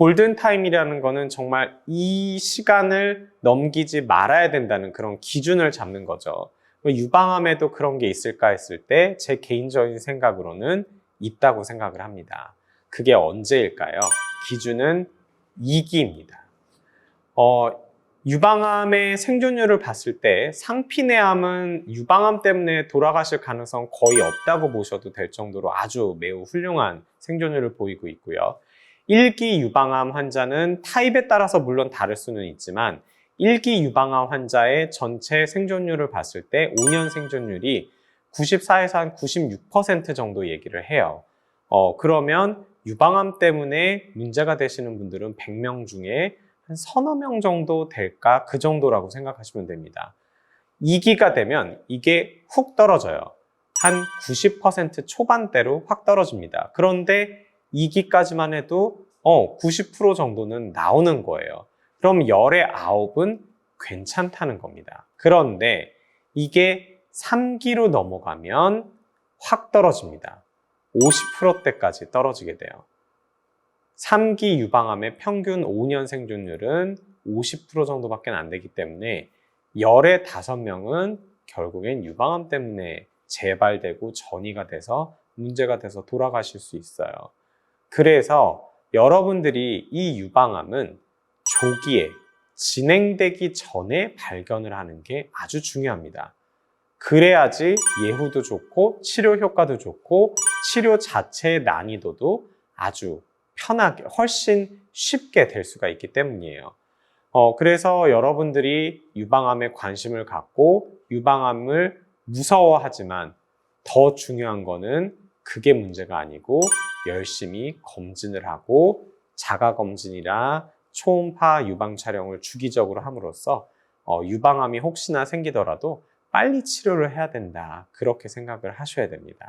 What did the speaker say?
골든타임이라는 거는 정말 이 시간을 넘기지 말아야 된다는 그런 기준을 잡는 거죠. 유방암에도 그런 게 있을까 했을 때 제 개인적인 생각으로는 있다고 생각을 합니다. 그게 언제일까요? 기준은 2기입니다. 어, 유방암의 생존율을 봤을 때 상피내암은 유방암 때문에 돌아가실 가능성 거의 없다고 보셔도 될 정도로 아주 매우 훌륭한 생존율을 보이고 있고요. 1기 유방암 환자는 타입에 따라서 물론 다를 수는 있지만 1기 유방암 환자의 전체 생존율을 봤을 때 5년 생존율이 94에서 한 96% 정도 얘기를 해요. 어, 그러면 유방암 때문에 문제가 되시는 분들은 100명 중에 한 서너 명 정도 될까? 그 정도라고 생각하시면 됩니다. 2기가 되면 이게 훅 떨어져요. 한 90% 초반대로 확 떨어집니다. 그런데 2기까지만 해도 어, 90% 정도는 나오는 거예요. 그럼 열의 아홉은 괜찮다는 겁니다. 그런데 이게 3기로 넘어가면 확 떨어집니다. 50%대까지 떨어지게 돼요. 3기 유방암의 평균 5년 생존율은 50% 정도밖에 안 되기 때문에 열의 5명은 결국엔 유방암 때문에 재발되고 전이가 돼서 문제가 돼서 돌아가실 수 있어요. 그래서 여러분들이 이 유방암은 조기에 진행되기 전에 발견을 하는 게 아주 중요합니다. 그래야지 예후도 좋고 치료 효과도 좋고 치료 자체의 난이도도 아주 편하게 훨씬 쉽게 될 수가 있기 때문이에요. 어, 그래서 여러분들이 유방암에 관심을 갖고 유방암을 무서워하지만 더 중요한 거는 그게 문제가 아니고 열심히 검진을 하고 자가 검진이나 초음파 유방 촬영을 주기적으로 함으로써 어, 유방암이 혹시나 생기더라도 빨리 치료를 해야 된다. 그렇게 생각을 하셔야 됩니다.